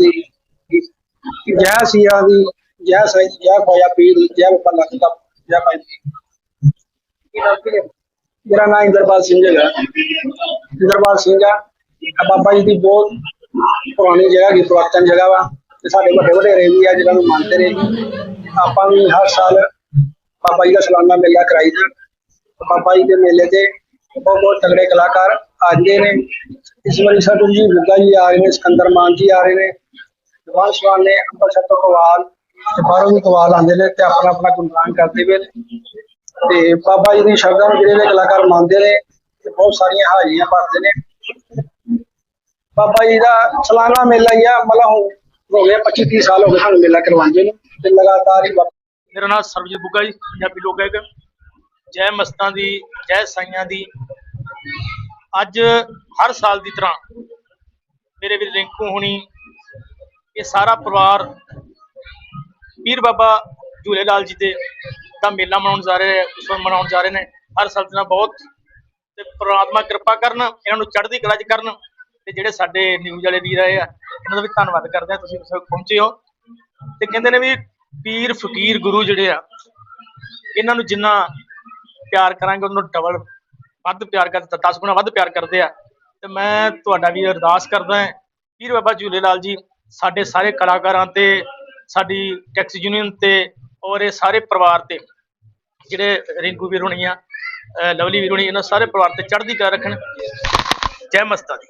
ਦੀ ਜੈ ਸਿਆ ਦੀ, ਜੈ ਸਾਈ ਦੀ ਜੈ ਖੋਇਆ ਪੀਰ ਦੀ, ਜੈ ਬੱਲਾ ਦੀ, ਜੈ ਭਾਈ ਦੀ ਮੇਰਾ ਨਾਮ ਇੰਦਰਪਾਲ ਸਿੰਘ ਹੈ ਇੰਦਰਪਾਲ ਸਿੰਘ ਆ। ਆਹ ਬਾਬਾ ਜੀ ਦੀ ਬਹੁਤ ਪੁਰਾਣੀ ਜਗ੍ਹਾ ਦੀ ਪੁਰਾਤਨ ਜਗ੍ਹਾ ਵਾ। ਤੇ ਸਾਡੇ ਵੱਡੇ ਵੱਡੇ ਵੀ ਆ ਜਿਹਨਾਂ ਨੂੰ ਮੰਨਦੇ ਨੇ। ਆਪਾਂ ਵੀ ਹਰ ਸਾਲ ਬਾਬਾ ਜੀ ਦਾ ਸਾਲਾਨਾ ਮੇਲਾ ਕਰਾਈਦਾ। ਬਾਬਾ ਜੀ ਦੇ ਮੇਲੇ ਤੇ ਬਹੁਤ ਬਹੁਤ ਤਗੜੇ ਕਲਾਕਾਰ ਆਉਂਦੇ ਨੇ। ਇਸ ਵਾਰੀ ਸਾਡੇ ਜੀ ਬੁੱਗਾ ਜੀ ਆ ਰਹੇ ਨੇ, ਸਿਕੰਦਰ ਮਾਨ ਜੀ ਆ ਰਹੇ ਨੇ। ਦੀਵਾਨ ਸਵਾਲ ਨੇ ਅੰਮ੍ਰਿਤਸਰ ਤੋਂ ਕਵਾਲ ਤੇ ਬਾਹਰੋਂ ਵੀ ਕਵਾਲ ਆਉਂਦੇ ਨੇ ਤੇ ਆਪਣਾ ਆਪਣਾ ਗੁਣਗਾਨ ਕਰਦੇ ਪਏ ਨੇ। ਤੇ ਬਾਬਾ ਜੀ ਦੀ ਸ਼ਬਦਾਂ ਨੂੰ ਜਿਹੜੇ ਕਲਾਕਾਰ ਮੰਨਦੇ ਨੇ, ਤੇ ਬਹੁਤ ਸਾਰੀਆਂ ਹਾਜ਼ਰੀਆਂ ਭਰਦੇ ਨੇ। ਬਾਬਾ ਜੀ ਦਾ ਸਾਲਾਨਾ ਮੇਲਾ ਹੀ ਆ, ਮਤਲਬ ਹੋ ਗਏ 25 30 ਸਾਲ ਹੋ ਗਏ ਸਾਨੂੰ ਮੇਲਾ ਕਰਵਾਉਂਦੇ ਨੇ ਤੇ ਲਗਾਤਾਰ ਹੀ ਮੇਰਾ ਨਾਮ ਸਰਬਜੀਤ ਬੁੱਗਾ ਜੀ, ਪੰਜਾਬੀ ਲੋਕ ਗਾਇਕ ਜੈ ਮਸਤਾਂ ਦੀ, ਜੈ ਸਾਈਆਂ ਦੀ। ਅੱਜ ਹਰ ਸਾਲ ਦੀ ਤਰ੍ਹਾਂ ਮੇਰੇ ਵੀ ਰਿੰਕੂ ਹੁਣੀ ਇਹ ਸਾਰਾ ਪਰਿਵਾਰ ਪੀਰ ਬਾਬਾ ਝੂਲੇ ਲਾਲ ਜੀ ਦੇ ਦਾ ਮੇਲਾ ਮਨਾਉਣ ਜਾ ਰਹੇ ਉਸਨ ਮਨਾਉਣ ਜਾ ਰਹੇ ਨੇ। ਹਰ ਸਾਲ ਦੀ ਬਹੁਤ ਤੇ ਪ੍ਰਮਾਤਮਾ ਕਿਰਪਾ ਕਰਨ, ਇਹਨਾਂ ਨੂੰ ਚੜ੍ਹਦੀ ਕਲਾ 'ਚ ਕਰਨ ਤੇ ਜਿਹੜੇ ਸਾਡੇ ਨਿਊਜ਼ ਵਾਲੇ ਵੀਰ ਆਏ ਆ, ਇਹਨਾਂ ਦਾ ਵੀ ਧੰਨਵਾਦ ਕਰਦੇ ਆ, ਤੁਸੀਂ ਇਸ ਪਹੁੰਚੇ ਹੋ। ਤੇ ਕਹਿੰਦੇ ਨੇ ਵੀ ਪੀਰ ਫਕੀਰ ਗੁਰੂ ਜਿਹੜੇ ਆ, ਇਹਨਾਂ ਨੂੰ ਜਿੰਨਾ ਪਿਆਰ ਕਰਾਂਗੇ, ਉਹਨਾਂ ਨੂੰ ਡਬਲ ਵੱਧ ਪਿਆਰ ਕਰਦੇ 10 ਗੁਣਾ ਵੱਧ ਪਿਆਰ ਕਰਦੇ ਆ। ਤੇ ਮੈਂ ਤੁਹਾਡਾ ਵੀ ਅਰਦਾਸ ਕਰਦਾ ਹਾਂ, ਪੀਰ ਬਾਬਾ ਝੂਲੇ ਲਾਲ ਜੀ ਸਾਡੇ ਸਾਰੇ ਕਲਾਕਾਰਾਂ ਤੇ, ਸਾਡੀ ਟੈਕਸ ਯੂਨੀਅਨ ਤੇ ਔਰ ਇਹ ਸਾਰੇ ਪਰਿਵਾਰ ਤੇ, ਜਿਹੜੇ ਰਿੰਕੂ ਵੀਰ ਹੋਣੀ ਆ ਲਵਲੀ ਵੀਰ ਹੋਣੀ, ਇਹਨਾਂ ਸਾਰੇ ਪਰਿਵਾਰ ਤੇ ਚੜ੍ਹਦੀ ਕਲਾ ਰੱਖਣ। ਜੈ ਮਸਤਾ ਦੀ।